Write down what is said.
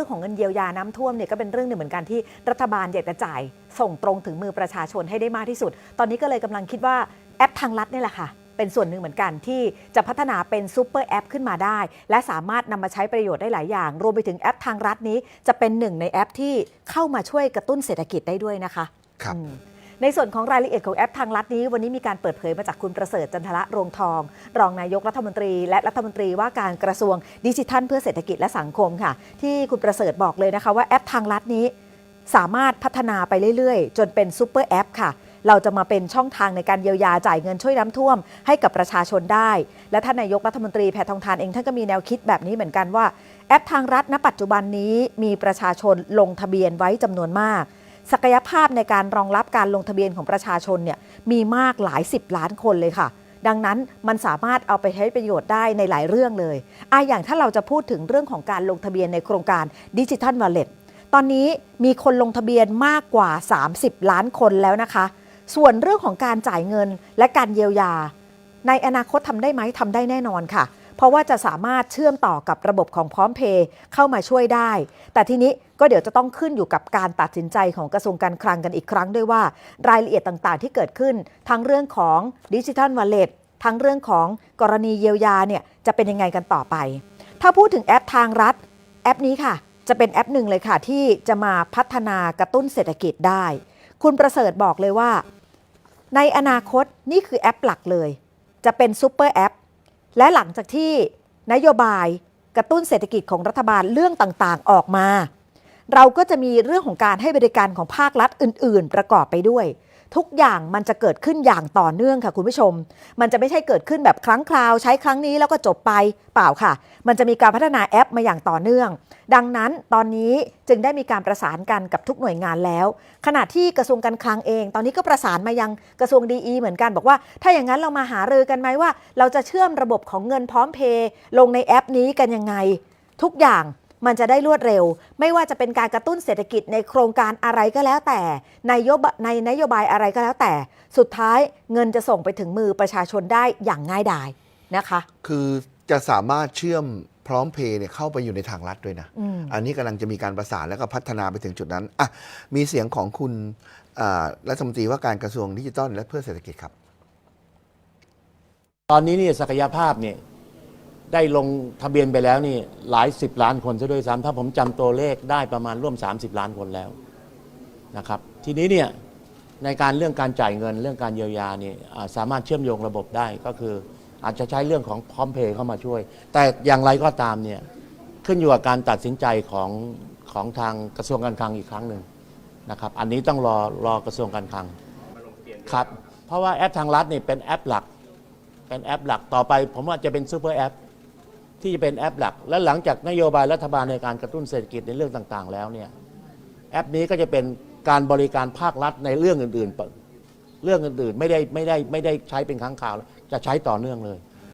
รื่องของเงินเยียวยาน้ำท่วมเนี่ยก็เป็นเรื่องหนึ่งเหมือนกันที่รัฐบาลอยากจะจ่ายส่งตรงถึงมือประชาชนให้ได้มากที่สุด ตอนนี้ก็เลยกำลังคิดว่าแอปทางลัดนี่แหละค่ะเป็นส่วนหนึ่งเหมือนกันที่จะพัฒนาเป็นซูเปอร์แอปขึ้นมาได้ และสามารถนำมาใช้ประโยชน์ได้หลายอย่าง รวมไปถึงแอปทางรัฐนี้ จะเป็นหนึ่งในแอปที่เข้ามาช่วยกระตุ้นเศรษฐกิจได้ด้วยนะคะ ครับอืม ในส่วนของรายละเอียดของแอปทางลัดนี้ วันนี้มีการเปิดเผยมาจากคุณประเสริฐจันทระรงทอง รองนายกรัฐมนตรี และรัฐมนตรีว่าการกระทรวงดิจิทัล เพื่อเศรษฐกิจและสังคมค่ะ ที่คุณประเสริฐบอกเลยนะคะว่าแอปทางลัดนี้ สามารถพัฒนาไปเรื่อยๆ จนเป็นซูเปอร์แอปค่ะเราจะมาเป็นช่องทางในการเยียวยาจ่ายเงินช่วยน้ำท่วม ให้กับประชาชนได้ และท่านนายกรัฐมนตรีแพทองทานเองท่านก็มีแนวคิดแบบนี้เหมือนกันว่า แอปทางรัฐณปัจจุบันนี้มีประชาชนลงทะเบียนไว้จำนวนมาก ศักยภาพในการรองรับการลงทะเบียนของประชาชนเนี่ยมีมากหลายสิบล้านคนเลยค่ะ ดังนั้นมันสามารถเอาไปใช้ประโยชน์ได้ในหลายเรื่องเลยอะอย่างถ้าเราจะพูดถึงเรื่องของการลงทะเบียนในโครงการดิจิทัลวอลเล็ตตอนนี้มีคนลงทะเบียนมากกว่า 30 ล้านคนแล้วนะคะ ส่วนเรื่องของการจ่ายเงินและการเยียวยา ในอนาคตทำได้ไหมทำได้แน่นอนค่ะ เพราะว่าจะสามารถเชื่อมต่อกับระบบของพร้อมเพย์เข้ามาช่วยได้ แต่ทีนี้ก็เดี๋ยวจะต้องขึ้นอยู่กับการตัดสินใจของกระทรวงการคลังกันอีกครั้งด้วยว่า รายละเอียดต่างๆ ที่เกิดขึ้น ทั้งเรื่องของดิจิทัลวอลเล็ตทั้งเรื่องของกรณีเยียวยาเนี่ยจะเป็นยังไงกันต่อไป ถ้าพูดถึงแอปทางรัฐ แอปนี้ค่ะ จะเป็นแอปหนึ่งเลยค่ะ ที่จะมาพัฒนากระตุ้นเศรษฐกิจได้ คุณประเสริฐบอกเลยว่า ในอนาคตนี่คือแอปหลักเลย จะเป็นซูเปอร์แอป และหลังจากที่นโยบายกระตุ้นเศรษฐกิจของรัฐบาลเรื่องต่างๆออกมา เราก็จะมีเรื่องของการให้บริการของภาครัฐอื่น ๆ ประกอบไปด้วย ทุกอย่างมันจะเกิดขึ้นอย่างต่อเนื่องค่ะคุณผู้ชม มันจะไม่ใช่เกิดขึ้นแบบครั้งคราว ใช้ครั้งนี้แล้วก็จบไปเปล่าค่ะ มันจะมีการพัฒนาแอปมาอย่างต่อเนื่อง ดังนั้นตอนนี้จึงได้มีการประสานกันกับทุกหน่วยงานแล้ว ขณะที่กระทรวงการคลังเอง ตอนนี้ก็ประสานมายังกระทรวงดีเหมือนกันบอกว่า ถ้าอย่างนั้นเรามาหารือกันไหมว่า เราจะเชื่อมระบบของเงินพร้อมเพย์ลงในแอปนี้กันยังไง ทุกอย่าง มันจะได้รวดเร็ว ไม่ว่าจะเป็นการกระตุ้นเศรษฐกิจในโครงการอะไรก็แล้วแต่ในนโยบในนโยบายอะไรก็แล้วแต่ สุดท้ายเงินจะส่งไปถึงมือประชาชนได้อย่างง่ายดายนะคะ คือจะสามารถเชื่อมพร้อมเพย์เนี่ยเข้าไปอยู่ในทางลัดด้วยนะอืมอันนี้กำลังจะมีการประสานแล้วก็พัฒนาไปถึงจุดนั้นอะมีเสียงของคุณอ่ารัฐมนตรีว่าการกระทรวงดิจิทัลและเพื่อเศรษฐกิจครับ ตอนนี้เนี่ยศักยภาพเนี่ย ได้ลงทะเบียนไปแล้วนี่หลายสิบล้านคนซะด้วยซ้ำถ้าผมจำตัวเลขได้ประมาณร่วม 30 ล้านคนแล้วนะครับ ทีนี้เนี่ยในการเรื่องการจ่ายเงินเรื่องการเยียวยาเนี่ยอ่าสามารถเชื่อมโยงระบบได้ก็คืออาจจะใช้เรื่องของพร้อมเพย์เข้ามาช่วย แต่อย่างไรก็ตามเนี่ยขึ้นอยู่กับการตัดสินใจของของทางกระทรวงการคลังอีกครั้งหนึ่งนะครับอันนี้ต้องรอรอกระทรวงการคลังครับเพราะว่าแอปทางรัฐนี่เป็นแอปหลัก เป็นแอปหลักต่อไป ผมว่าจะเป็นซูเปอร์แอป ที่จะเป็นแอปหลัก และหลังจากนโยบายรัฐบาลในการกระตุ้นเศรษฐกิจในเรื่องต่างๆ แล้วเนี่ยแอปนี้ก็จะเป็นการบริการภาครัฐในเรื่องอื่นๆเรื่องอื่นๆไม่ได้ไม่ได้ไม่ได้ใช้เป็นครั้งคราวจะใช้ต่อเนื่องเลย